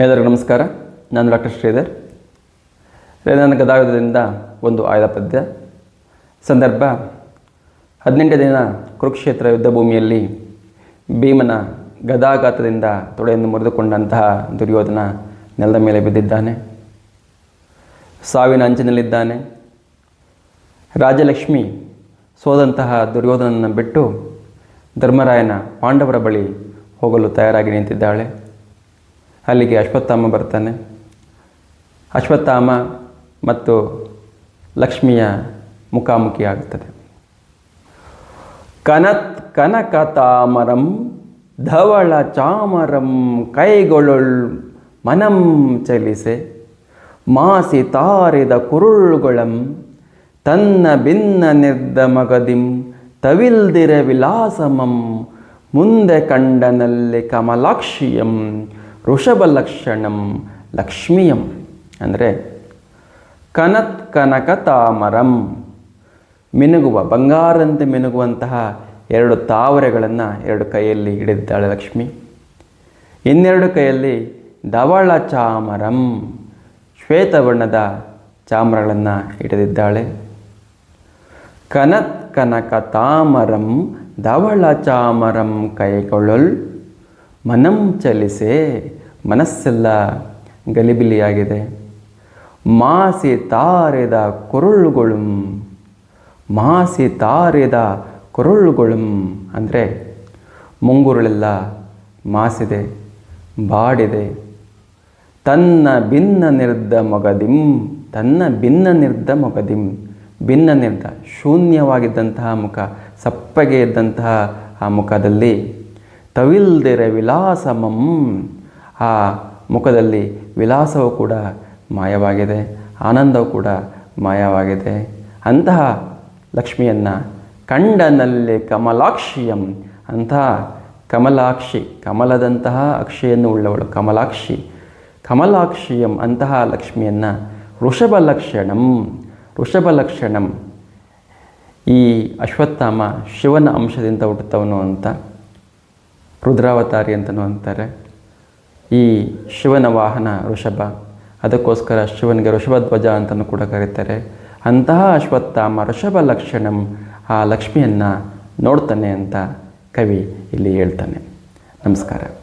ಎಲ್ಲರಿಗೂ ನಮಸ್ಕಾರ. ನಾನು ಡಾಕ್ಟರ್ ಶ್ರೀಧರ್. ನನ್ನ ಗದಾಗದಿಂದ ಒಂದು ಆಯ್ದ ಪದ್ಯ ಸಂದರ್ಭ ಹದಿನೆಂಟು ದಿನ ಕುರುಕ್ಷೇತ್ರ ಯುದ್ಧ ಭೂಮಿಯಲ್ಲಿ ಭೀಮನ ಗದಾಘಾತದಿಂದ ತೊಡೆಯನ್ನು ಮುರಿದುಕೊಂಡಂತಹ ದುರ್ಯೋಧನ ನೆಲದ ಮೇಲೆ ಬಿದ್ದಿದ್ದಾನೆ. ಸಾವಿನ ಅಂಚಿನಲ್ಲಿದ್ದಾನೆ. ರಾಜಲಕ್ಷ್ಮಿ ಸೋದಂತಹ ದುರ್ಯೋಧನನ್ನು ಬಿಟ್ಟು ಧರ್ಮರಾಯನ ಪಾಂಡವರ ಬಳಿ ಹೋಗಲು ತಯಾರಾಗಿ ನಿಂತಿದ್ದಾಳೆ. ಅಲ್ಲಿಗೆ ಅಶ್ವತ್ಥಾಮ ಬರ್ತಾನೆ. ಅಶ್ವತ್ಥಾಮ ಮತ್ತು ಲಕ್ಷ್ಮಿಯ ಮುಖಾಮುಖಿ ಆಗುತ್ತದೆ ಕನತ್ ಕನಕತಾಮರಂ ಧವಳ ಚಾಮರಂ ಕೈಗೊಳುಳ್ ಮನಂ ಚಲಿಸೆ ಮಾಸಿ ತಾರಿದ ಕುರುಳುಗಳಂ ತನ್ನ ಭಿನ್ನ ನಿರ್ದ ಮಗದಿಂ ತವಿಲ್ದಿರ ವಿಲಾಸಮಂ ಮುಂದೆ ಕಂಡನಲ್ಲಿ ಕಮಲಾಕ್ಷಿಯಂ ಋಷಭಲಕ್ಷಣಂ ಲಕ್ಷ್ಮಿಯಂ. ಅಂದರೆ ಕನತ್ ಕನಕ ತಾಮರಂ. ಮಿನುಗುವ, ಬಂಗಾರಂತೆ ಮಿನುಗುವಂತಹ ಎರಡು ತಾವರೆಗಳನ್ನು ಎರಡು ಕೈಯಲ್ಲಿ ಹಿಡಿದಿದ್ದಾಳೆ ಲಕ್ಷ್ಮಿ. ಇನ್ನೆರಡು ಕೈಯಲ್ಲಿ ಧವಳ ಚಾಮರಂ, ಶ್ವೇತವರ್ಣದ ಚಾಮರಗಳನ್ನು ಹಿಡಿದಿದ್ದಾಳೆ. ಕನತ್ ಕನಕ ತಾಮರಂ, ಧವಳ ಚಾಮರಂ ಕೈಗೊಳ್ಳಲ್ ಮನಂ ಚಲಿಸೆ ಮನಸ್ಸೆಲ್ಲ ಗಲಿಬಿಲಿಯಾಗಿದೆ. ಮಾಸಿ ತಾರೆದ ಕೊರುಳುಗಳು, ಮಾಸಿ ತಾರೆದ ಕೊರುಳುಗಳು ಅಂದರೆ ಮುಂಗುರುಳೆಲ್ಲ ಮಾಸಿದೆ, ಬಾಡಿದೆ. ತನ್ನ ಭಿನ್ನ ನಿರ್ದ ಮೊಗದಿಂ, ತನ್ನ ಭಿನ್ನ ನಿರ್ದ ಮೊಗದಿಂ. ಭಿನ್ನ ನಿರ್ದ, ಶೂನ್ಯವಾಗಿದ್ದಂತಹ ಮುಖ, ಸಪ್ಪಗೆ ಇದ್ದಂತಹ ಆ ಮುಖದಲ್ಲಿ ತವಿಲ್ದಿರ ವಿಲಾಸಮಂ ಆ ಮುಖದಲ್ಲಿ ವಿಲಾಸವು ಕೂಡ ಮಾಯವಾಗಿದೆ, ಆನಂದವು ಕೂಡ ಮಾಯವಾಗಿದೆ. ಅಂತಹ ಲಕ್ಷ್ಮಿಯನ್ನು ಕಂಡನಲ್ಲಿ ಕಮಲಾಕ್ಷಿಯಂ ಅಂತಹ ಕಮಲಾಕ್ಷಿ, ಕಮಲದಂತಹ ಅಕ್ಷಿಯನ್ನು ಉಳ್ಳವಳು ಕಮಲಾಕ್ಷಿ, ಕಮಲಾಕ್ಷಿಯಂ ಅಂತಹ ಲಕ್ಷ್ಮಿಯನ್ನು ವೃಷಭಲಕ್ಷಣಂ ಲಕ್ಷಣಂ ಈ ಅಶ್ವತ್ಥಾಮ ಶಿವನ ಅಂಶದಿಂದ ಹುಟ್ಟುತ್ತವನು ಅಂತ ರುದ್ರಾವತಾರಿ ಅಂತಲೂ ಅಂತಾರೆ. ಈ ಶಿವನ ವಾಹನ ಋಷಭ. ಅದಕ್ಕೋಸ್ಕರ ಶಿವನಿಗೆ ಋಷಭಧ್ವಜ ಅಂತಲೂ ಕೂಡ ಕರೀತಾರೆ. ಅಂತಹ ಅಶ್ವತ್ಥಾಮ ಋಷಭ ಲಕ್ಷಣಂ ಆ ಲಕ್ಷ್ಮಿಯನ್ನು ನೋಡ್ತಾನೆ ಅಂತ ಕವಿ ಇಲ್ಲಿ ಹೇಳ್ತಾನೆ. ನಮಸ್ಕಾರ.